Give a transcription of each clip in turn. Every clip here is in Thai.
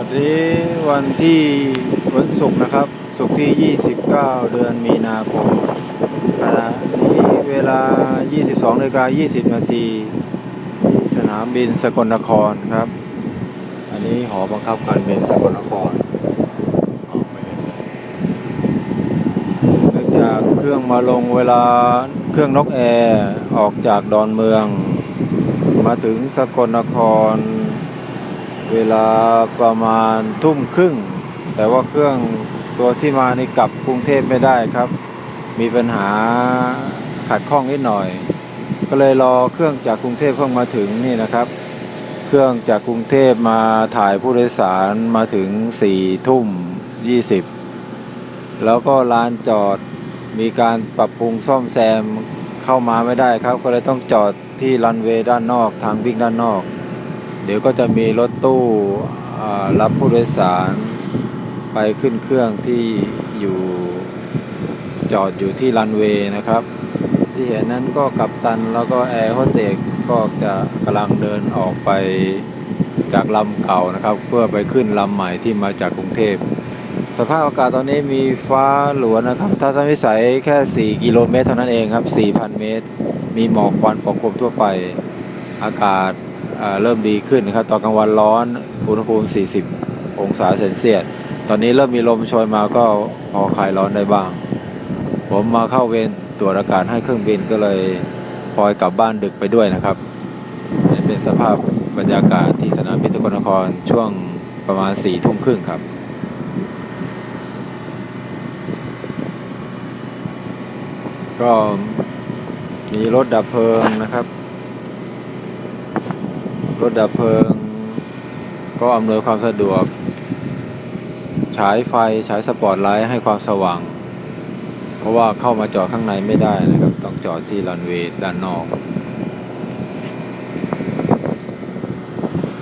วันนี้วันที่วันศุกร์นะครับ ศุกร์ที่ 29 เดือนมีนาคมขณะนี้เวลา 22นาฬิกา20 นาทีที่สนามบินสกลนครครับ อันนี้หอบังคับการบินสกลนครเนื่องจากเครื่องมาลงเวลาเครื่องนกแอร์ออกจากดอนเมือง มาถึงสกลนคร เวลาประมาณทุ่มครึ่ง แต่ว่าเครื่องตัวที่มานี่กลับกรุงเทพไม่ได้ครับ มีปัญหาขัดข้องนิดหน่อย ก็เลยรอเครื่องจากกรุงเทพเพิ่งมาถึงนี่นะครับ เครื่องจากกรุงเทพมาถ่ายผู้โดยสารมาถึงสี่ทุ่มยี่สิบแล้วก็ลานจอดมีการปรับปรุงซ่อมแซมเข้ามาไม่ได้ครับ ก็เลยต้องจอดที่รันเวย์ด้านนอกทางวิ่งด้านนอก เดี๋ยวก็จะมีรถตู้รับผู้โดยสารไปขึ้นเครื่องที่อยู่จอดอยู่ที่รันเวย์นะครับ ที่เห็นนั้นก็กัปตันแล้วก็แอร์โฮสเตสก็จะกำลังเดินออกไปจากลำเก่านะครับ เพื่อไปขึ้นลำใหม่ที่มาจากกรุงเทพ สภาพอากาศตอนนี้มีฟ้าหลวนะครับทัศนวิสัยแค่ 4 กิโลเมตรเท่านั้นเองครับ 4,000 เมตร มีหมอกควันปกคลุมทั่วไปอากาศ เริ่มดีขึ้นนะครับตอนกลางวันร้อนอุณหภูมิ 40 องศาเซนเซียสตอนนี้เริ่มมีลมโชยมาก็พอคลายร้อนได้บ้าง ผมมาเข้าเวรตรวจอากาศให้เครื่องบินก็เลยพลอยกลับบ้านดึกไปด้วยนะครับนี่เป็นสภาพบรรยากาศที่สนามบินสกลนครช่วงประมาณ4ี่ทุ่มครึ่งครับก็มีรถดับเพลิงนะครับ รถดับเพลิง ก็อำนวยความสะดวก ฉายไฟฉายสปอตไลท์ให้ความสว่าง เพราะว่าเข้ามาจอดข้างในไม่ได้นะครับ ต้องจอดที่ลันเวย์ด้านนอก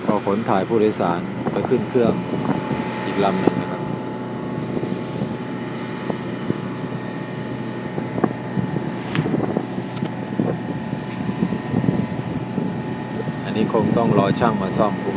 ก็ขนถ่ายผู้โดยสารไปขึ้นเครื่องอีกลำหนึ่ง นี้คงต้องรอช่างมาซ่อมพรุ่ง